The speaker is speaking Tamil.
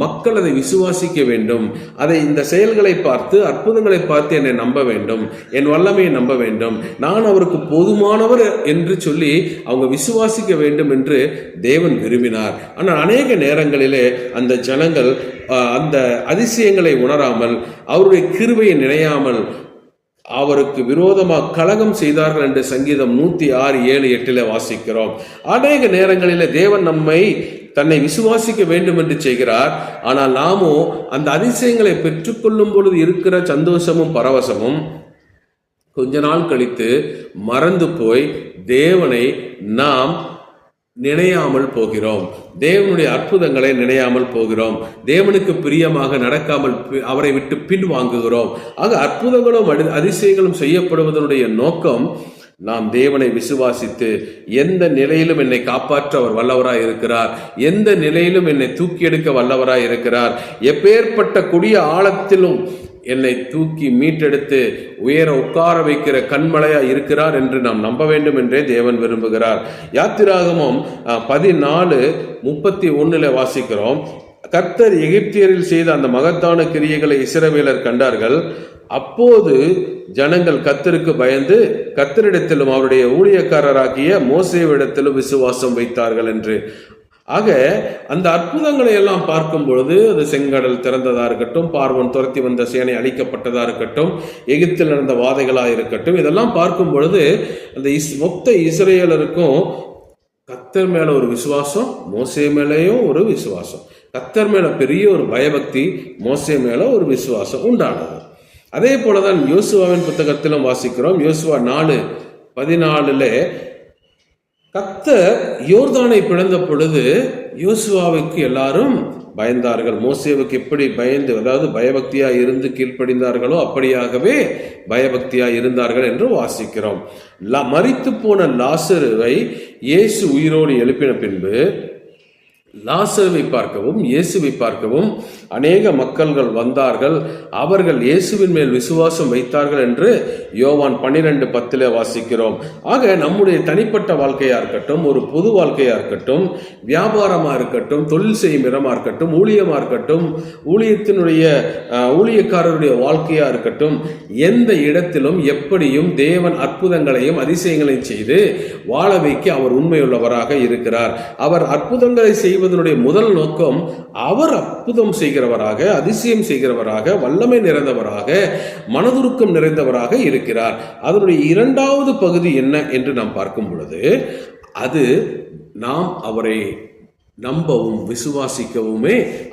மக்கள் அதை விசுவாசிக்க வேண்டும். அதை இந்த செயல்களை பார்த்து அற்புதங்களை பார்த்து என்னை நம்ப வேண்டும். என் வல்லமையை நம்ப வேண்டும். நான் அவருக்கு போதுமானவர் என்று சொல்லி அவங்க விசுவாசிக்க வேண்டும் என்று தேவன் விரும்பினார். ஆனால் அநேக நேரங்களிலே அந்த ஜனங்கள் அந்த அதிசயங்களை உணராமல் அவருடைய கிருபையை நினையாமல் அவருக்கு விரோதமாக கலகம் செய்தார்கள் என்று சங்கீதம் நூற்றி ஆறு ஏழு எட்டில் வாசிக்கிறோம். அநேக நேரங்களில் தேவன் நம்மை தன்னை விசுவாசிக்க வேண்டும் என்று செய்கிறார். ஆனால் நாமோ அந்த அதிசயங்களை பெற்றுக்கொள்ளும் பொழுது இருக்கிற சந்தோஷமும் பரவசமும் கொஞ்ச நாள் கழித்து மறந்து போய் தேவனை நாம் நினையாமல் போகிறோம். தேவனுடைய அற்புதங்களை நினையாமல் போகிறோம். தேவனுக்கு பிரியமாக நடக்காமல் பி- அவரை விட்டு பின் வாங்குகிறோம் ஆக அற்புதங்களும் அதிசயங்களும் செய்யப்படுவதனுடைய நோக்கம் நாம் தேவனை விசுவாசித்து எந்த நிலையிலும் என்னை காப்பாற்ற அவர் வல்லவராய் இருக்கிறார். எந்த நிலையிலும் என்னை தூக்கி எடுக்க வல்லவராய் இருக்கிறார். எப்பேற்பட்ட கொடிய ஆழத்திலும் என்னை தூக்கி மீட்டெடுத்து உயர உட்கார வைக்கிற கண்மலையா இருக்கிறார் என்று நாம் நம்ப வேண்டும் என்றே தேவன் விரும்புகிறார். யாத்திராகமம் பதினாலு முப்பத்தி ஒன்றில் வாசிக்கிறோம். கர்த்தர் எகிப்தியரில் செய்த அந்த மகத்தான கிரியைகளை இஸ்ரவேலர் கண்டார்கள். அப்போது ஜனங்கள் கத்தருக்கு பயந்து கத்தரிடத்திலும் அவருடைய ஊழியக்காரராகிய மோசேவிடத்திலும் விசுவாசம் வைத்தார்கள் என்று. ஆக அந்த அற்புதங்களை எல்லாம் பார்க்கும் பொழுது அது செங்கடல் திறந்ததா இருக்கட்டும் பார்வன் துரத்தி வந்த சேனை அழிக்கப்பட்டதா இருக்கட்டும் எகிப்தில் நடந்த வாதைகளாக இருக்கட்டும் இதெல்லாம் பார்க்கும் பொழுது அந்த இஸ் மொத்த இஸ்ரேலருக்கும் கத்தர் மேல ஒரு விசுவாசம் மோசே மேலேயும் ஒரு விசுவாசம். கத்தர் மேலே பெரிய ஒரு பயபக்தி மோசே மேலே ஒரு விசுவாசம் உண்டானது. அதே போல தான் யோசுவாவின் புத்தகத்திலும் வாசிக்கிறோம். யோசுவா நாலு பதினாலுல கத்தர் யோர்தானை பிளந்த பொழுது யோசுவாவுக்கு எல்லாரும் பயந்தார்கள். மோசேவுக்கு எப்படி பயந்து அதாவது பயபக்தியா இருந்து கீழ்ப்படிந்தார்களோ அப்படியாகவே பயபக்தியா இருந்தார்கள் என்று வாசிக்கிறோம். லா மரித்து போன லாசருவை இயேசு உயிரோடு எழுப்பின பின்பு லாசருவை பார்க்கவும் இயேசுவை பார்க்கவும் அநேக மக்கள்கள் வந்தார்கள். அவர்கள் இயேசுவின் மேல் விசுவாசம் வைத்தார்கள் என்று யோவான் பன்னிரெண்டு பத்திலே வாசிக்கிறோம். ஆக நம்முடைய தனிப்பட்ட வாழ்க்கையாக இருக்கட்டும் ஒரு பொது வாழ்க்கையாக இருக்கட்டும் வியாபாரமாக இருக்கட்டும் தொழில் செய்யும் இடமாக இருக்கட்டும் ஊழியமாக இருக்கட்டும் ஊழியத்தினுடைய ஊழியக்காரருடைய வாழ்க்கையாக இருக்கட்டும் எந்த இடத்திலும் எப்படியும் தேவன் அற்புதங்களையும் அதிசயங்களையும் செய்து வாழ வைக்க அவர் உண்மையுள்ளவராக இருக்கிறார். அவர் அற்புதங்களை செய்வதனுடைய முதல் நோக்கம் அவர் அற்புதம் செய்கிறவராக அதிசயம் செய்கிறவராக வல்லமை நிறைந்தவராக மனதுருக்கம் நிறைந்தவராக இருக்கிறார். அதனுடைய இரண்டாவது பகுதி என்ன என்று நாம் பார்க்கும் பொழுது அது நாம் அவரை நம்பவும் விசுவாசிக்கவுமே